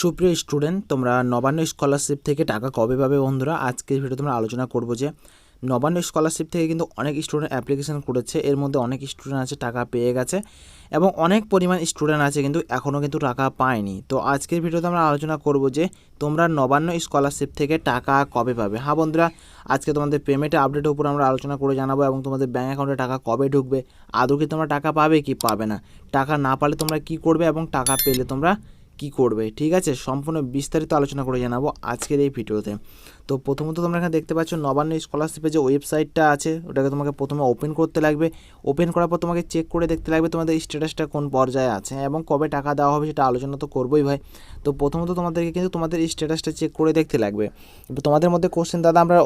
সুপ্রিয় স্টুডেন্ট, তোমরা নবান্ন স্কলারশিপ থেকে টাকা কবে পাবে বন্ধুরা? আজকের ভিডিও তোমরা আলোচনা করব যে, নবান্ন স্কলারশিপ থেকে কিন্তু অনেক স্টুডেন্ট অ্যাপ্লিকেশন করেছে। এর মধ্যে অনেক স্টুডেন্ট আছে, টাকা পেয়ে গেছে এবং অনেক পরিমাণ স্টুডেন্ট আছে কিন্তু এখনও কিন্তু টাকা পায়নি। তো আজকের ভিডিওতে আমরা আলোচনা করব যে, তোমরা নবান্ন স্কলারশিপ থেকে টাকা কবে পাবে? হ্যাঁ বন্ধুরা, আজকে তোমাদের পেমেন্টের আপডেটের উপর আমরা আলোচনা করে জানাব এবং তোমাদের ব্যাঙ্ক অ্যাকাউন্টে টাকা কবে ঢুকবে? আদৌ কি তোমরা টাকা পাবে কি পাবে না? টাকা না পালে তোমরা কি করবে এবং টাকা পেলে তোমরা কি করবে, ঠিক আছে? সম্পূর্ণ বিস্তারিত আলোচনা করে জানাব আজকের এই ভিডিওতে। তো প্রথমত তোমরা এখানে দেখতে পাচ্ছ, নবান্ন স্কলারশিপের যে ওয়েবসাইটটা আছে, ওটাকে তোমাকে প্রথমে ওপেন করতে লাগবে। ওপেন করার পর তোমাকে চেক করে দেখতে লাগবে তোমাদের স্ট্যাটাসটা কোন পর্যায়ে আছে এবং কবে টাকা দেওয়া হবে সেটা আলোচনা তো করবোই ভাই। তো প্রথমত তোমাদেরকে কিন্তু তোমাদের স্ট্যাটাসটা চেক করে দেখতে লাগবে। তোমাদের মধ্যে কোশ্চেন দাদা, আমরা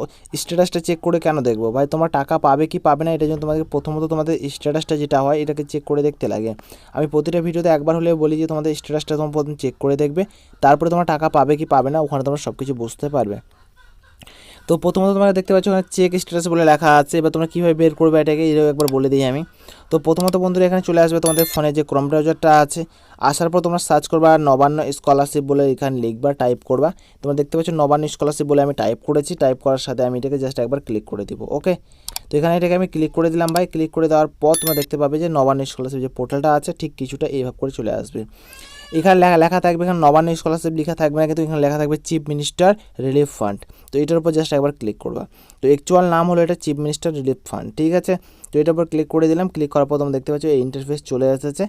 স্ট্যাটাসটা চেক করে কেন দেখব? ভাই, তোমার টাকা পাবে কি পাবে না, এটা জন্য তোমাদের প্রথমত তোমাদের স্ট্যাটাসটা যেটা হয়, এটাকে চেক করে দেখতে লাগে। আমি প্রতিটা ভিডিওতে একবার হলেও বলি যে তোমাদের স্ট্যাটাসটা তোমার চেক করে দেখবে, তারপরে তোমার টাকা পাবে কি পাবে না, ওখানে তোমরা সব কিছু বুঝতে পারবে। তো প্রথমত তোমরা দেখতে পাচ্ছ, ওখানে চেক স্ট্যাটাস বলে লেখা আছে, এবার তোমরা কীভাবে বের করবে, এটাকে এটাও একবার বলে দিই আমি। তো প্রথমত বন্ধুরা, এখানে চলে আসবে তোমাদের ফোনে যে ক্রম ব্রাউজারটা আছে। আসার পর তোমরা সার্চ করবা নবান্ন স্কলারশিপ বলে এখানে লিখবা টাইপ করবা। তোমরা দেখতে পাচ্ছ নবান্ন স্কলারশিপ বলে আমি টাইপ করেছি টাইপ করার সাথে আমি এটাকে জাস্ট একবার ক্লিক করে দিব ওকে তো এখানে এটাকে আমি ক্লিক করে দিলাম ভাই। ক্লিক করে দেওয়ার পর তোমরা দেখতে পাবে যে নবান্ন স্কলারশিপ যে পোর্টালটা আছে, ঠিক কিছুটা এইভাবে করে চলে আসবে। এখানে লেখা লেখা থাকবে এখানে নবান্ন স্কলারশিপ লেখা থাকবে না, কিন্তু এখানে লেখা থাকবে চিফ মিনিস্টার রিলিফ ফান্ড তো এটার উপর জাস্ট একবার ক্লিক করবা। তো অ্যাকচুয়াল নাম হলো এটা চিফ মিনিস্টার রিলিফ ফান্ড ঠিক আছে? তো এটার উপর ক্লিক করে দিলাম ক্লিক করার পর তোমরা দেখতে পাচ্ছ এই ইন্টারফেস চলে এসেছে।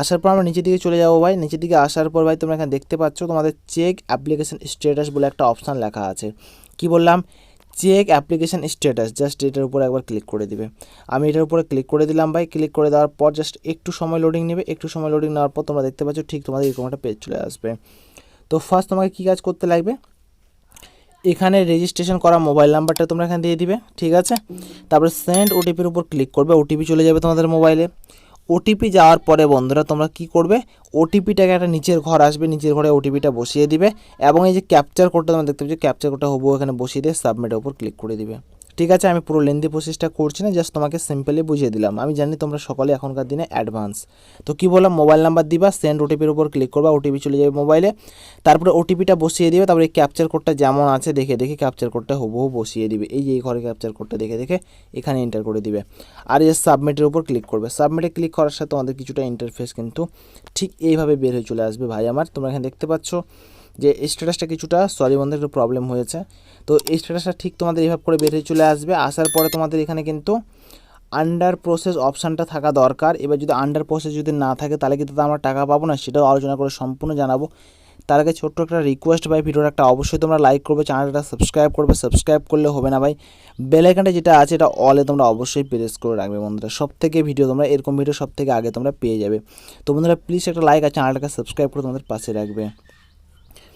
আসার পর আমরা নিচের দিকে চলে যাব ভাই। নিচের দিকে আসার পর ভাই তোমরা এখানে দেখতে পাচ্ছ তোমাদের চেক অ্যাপ্লিকেশন স্ট্যাটাস বলে একটা অপশান লেখা আছে। কি বললাম? চেক অ্যাপ্লিকেশন স্ট্যাটাস জাস্ট এটার উপর একবার ক্লিক করে দিবে। আমি এটার উপরে ক্লিক করে দিলাম ভাই। ক্লিক করে দেওয়ার পর জাস্ট একটু সময় লোডিং নেবে। একটু সময় লোডিং নেওয়ার পর তোমরা দেখতে পাচ্ছ ঠিক তোমাদের এরকম একটা পেজ চলে আসবে। তো ফার্স্ট তোমাকে কী কাজ করতে লাগবে? এখানে রেজিস্ট্রেশন করা মোবাইল নাম্বারটা তোমরা এখানে দিয়ে দিবে, ঠিক আছে? তারপরে সেন্ড ওটিপির উপর ক্লিক করবে ওটিপি চলে যাবে তোমাদের মোবাইলে ওটিপি যাওয়ার পরে বন্ধুরা তোমরা কি করবে? ওটিপিটাকে একটা নিচের ঘর আসবে, নিচের ঘরে ওটিপিটা বসিয়ে দিবে এবং এই যে ক্যাপচার কোডটা তোমরা দেখতে পাচ্ছ ক্যাপচার কোডটা হবু এখানে বসিয়ে দিয়ে সাবমিটের উপর ক্লিক করে দিবে। ঠিক আছে, আমি পুরো লেন্দি প্রসেসটা করছি না জাস্ট তোমাকে সিম্পলি বুঝিয়ে দিলাম। আমি জানি তোমরা সকলে এখনকার দিনে অ্যাডভান্স তো কী বললাম? মোবাইল নাম্বার দিবা সেন্ড ওটিপির উপর ক্লিক করবা ওটিপি চলে যাবে মোবাইলে তারপরে ওটিপিটা বসিয়ে দিবে, তারপরে ক্যাপচার কোডটা যেমন আছে, দেখে দেখে ক্যাপচার কোডটা হুবহু বসিয়ে দিবে। এই যে এই ঘরে ক্যাপচার কোডটা দেখে দেখে এখানে এন্টার করে দিবে। আর এই সাবমিটের উপর ক্লিক করবে। সাবমিটে ক্লিক করার সাথে তোমাদের কিছুটা ইন্টারফেস কিন্তু ঠিক এইভাবে বের হয়ে চলে আসবে ভাই আমার। তোমরা এখানে দেখতে পাচ্ছ যে স্ট্যাটাসটা কিছুটা সরি বন্ধু একটু প্রবলেম হয়েছে। তো এই স্ট্যাটাসটা ঠিক তোমাদের এইভাবে করে বেরিয়ে চলে আসবে। আসার পরে তোমাদের এখানে কিন্তু আন্ডার প্রসেস অপশানটা থাকা দরকার। এবার যদি আন্ডার প্রসেস যদি না থাকে, তাহলে কিন্তু আমরা টাকা পাবো না, সেটাও আলোচনা করে সম্পূর্ণ জানাব। তার আগে ছোট্ট একটা রিকোয়েস্ট ভাই, ভিডিওটা একটা অবশ্যই তোমরা লাইক করবে চ্যানেলটা সাবস্ক্রাইব করবে। সাবস্ক্রাইব করলে হবে না ভাই। বেল আইকনটা যেটা আছে, এটা অলে তোমরা অবশ্যই প্রেস করে রাখবে বন্ধুরা। সব থেকে ভিডিও তোমরা, এরকম ভিডিও সব থেকে আগে তোমরা পেয়ে যাবে। তো বন্ধুরা প্লিজ একটা লাইক আর চ্যানেলটাকে সাবস্ক্রাইব করে তোমাদের পাশে রাখবে।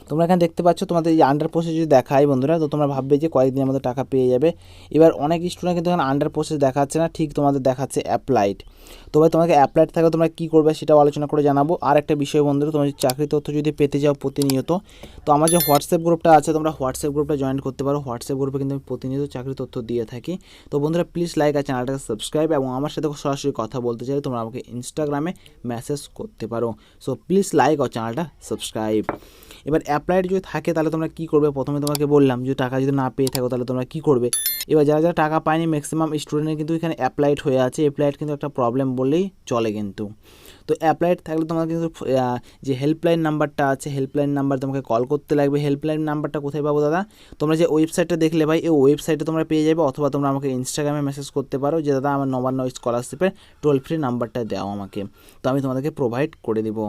তোমরা এখানে দেখতে পাচ্ছ, তোমাদের এই আন্ডার প্রসেস যদি দেখায় বন্ধুরা, তো তোমরা ভাববে যে কয়েকদিনের মধ্যে টাকা পেয়ে যাবে। এবার অনেক স্টুডেন্ট কিন্তু এখানে আন্ডার প্রসেস দেখাচ্ছে না, ঠিক তোমাদের দেখাচ্ছে অ্যাপ্লাইড তো ভাই, তোমাকে অ্যাপ্লাইড থাকলে তোমরা কী করবে সেটাও আলোচনা করে জানাব। আর একটা বিষয় বন্ধুরা, তোমার চাকরি তথ্য যদি পেতে যাও প্রতিনিয়ত, তো আমার যে হোয়াটসঅ্যাপ গ্রুপটা আছে, তোমরা হোয়াটসঅ্যাপ গ্রুপটা জয়েন করতে পারো। হোয়াটসঅ্যাপ গ্রুপে কিন্তু আমি প্রতিনিয়ত চাকরি তথ্য দিয়ে থাকি। তো বন্ধুরা প্লিজ লাইক আর চ্যানেলটাকে সাবস্ক্রাইব এবং আমার সাথে সরাসরি কথা বলতে চাইলে তোমরা আমাকে ইনস্টাগ্রামে মেসেজ করতে পারো। সো প্লিজ লাইক আর চ্যানেলটা সাবস্ক্রাইব এবার অ্যাপ্লাইড যদি থাকে তাহলে তোমরা কী করবে? প্রথমে তোমাকে বললাম যে টাকা যদি না পেয়ে থাকো তাহলে তোমরা কী করবে? এবার যারা যারা টাকা পায়নি ম্যাক্সিমাম স্টুডেন্টের কিন্তু এখানে অ্যাপ্লাইড হয়ে আছে। অ্যাপ্লাইড কিন্তু একটা প্রবলেম বললেই চলে কিন্তু। তো অ্যাপ্লাইড থাকলে তোমার কিন্তু যে হেল্পলাইন নাম্বারটা আছে হেল্পলাইন নাম্বার তোমাকে কল করতে লাগবে। হেল্পলাইন নাম্বারটা কোথায় পাবো দাদা? তোমরা যে ওয়েবসাইটটা দেখলে ভাই, এই ওয়েবসাইটে তোমরা পেয়ে যাবে অথবা তোমরা আমাকে ইনস্টাগ্রামে মেসেজ করতে পারো যে, দাদা, আমার নবান্ন স্কলারশিপের টোল ফ্রি নাম্বারটা দাও আমাকে। তো আমি তোমাদেরকে প্রোভাইড করে দেবো।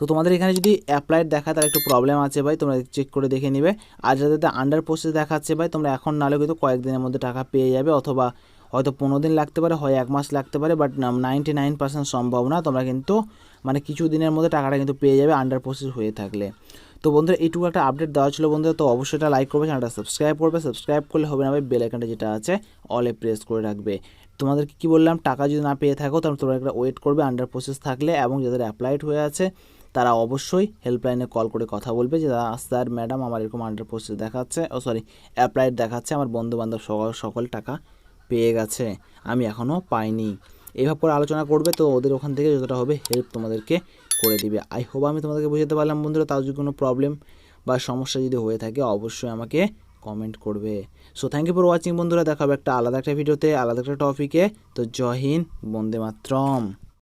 তো তোমাদের এখানে যদি অ্যাপ্লাইড দেখা তার একটু প্রবলেম আছে ভাই। তোমরা চেক করে দেখে নিবে। আর যাদের আন্ডার প্রসেস দেখাচ্ছে ভাই, তোমরা এখন নাহলে কিন্তু কয়েকদিনের মধ্যে টাকা পেয়ে যাবে। অথবা হয়তো পনেরো দিন লাগতে পারে, হয় এক মাস লাগতে পারে বাট নাইনটি নাইন পার্সেন্ট সম্ভব না। তোমরা কিন্তু মানে কিছু দিনের মধ্যে টাকাটা কিন্তু পেয়ে যাবে আন্ডার প্রসেস হয়ে থাকলে। তো বন্ধুরা, এইটুকু একটা আপডেট দেওয়া ছিল বন্ধুরা, তো অবশ্যই এটা লাইক করবে চ্যানেলটা সাবস্ক্রাইব করবে। সাবস্ক্রাইব করলে হবে না ভাই বেল আইকনটা যেটা আছে অলে প্রেস করে রাখবে। তোমাদেরকে কী বললাম, টাকা যদি না পেয়ে থাকো, তাহলে তোমরা একটা ওয়েট করবে আন্ডার প্রসেস থাকলে। এবং যাদের অ্যাপ্লাইড হয়ে আছে তারা অবশ্যই হেল্পলাইনে কল করে কথা বলবে যে, দাদা স্যার ম্যাডাম আমার এরকম আন্ডার প্রসেস দেখাচ্ছে, ও সরি অ্যাপ্লাইড দেখাচ্ছে, আমার বন্ধু বান্ধব সকল সকল টাকা পেয়ে গেছে, আমি এখনও পাইনি। এইভাবে করে আলোচনা করবে তো ওদের ওখান থেকে যতটা হবে হেল্প তোমাদেরকে করে দিবে। আই হোপ আমি তোমাদেরকে বোঝাতে পারলাম বন্ধুরা, তাও যদি কোনো প্রবলেম বা সমস্যা যদি হয়ে থাকে, অবশ্যই আমাকে কমেন্ট করবে। So thank you for watching বন্ধুরা দেখাবো একটা আলাদা একটা ভিডিওতে আলাদা একটা টপিকে তো, জয় হিন্দ, বন্দে মাতরম।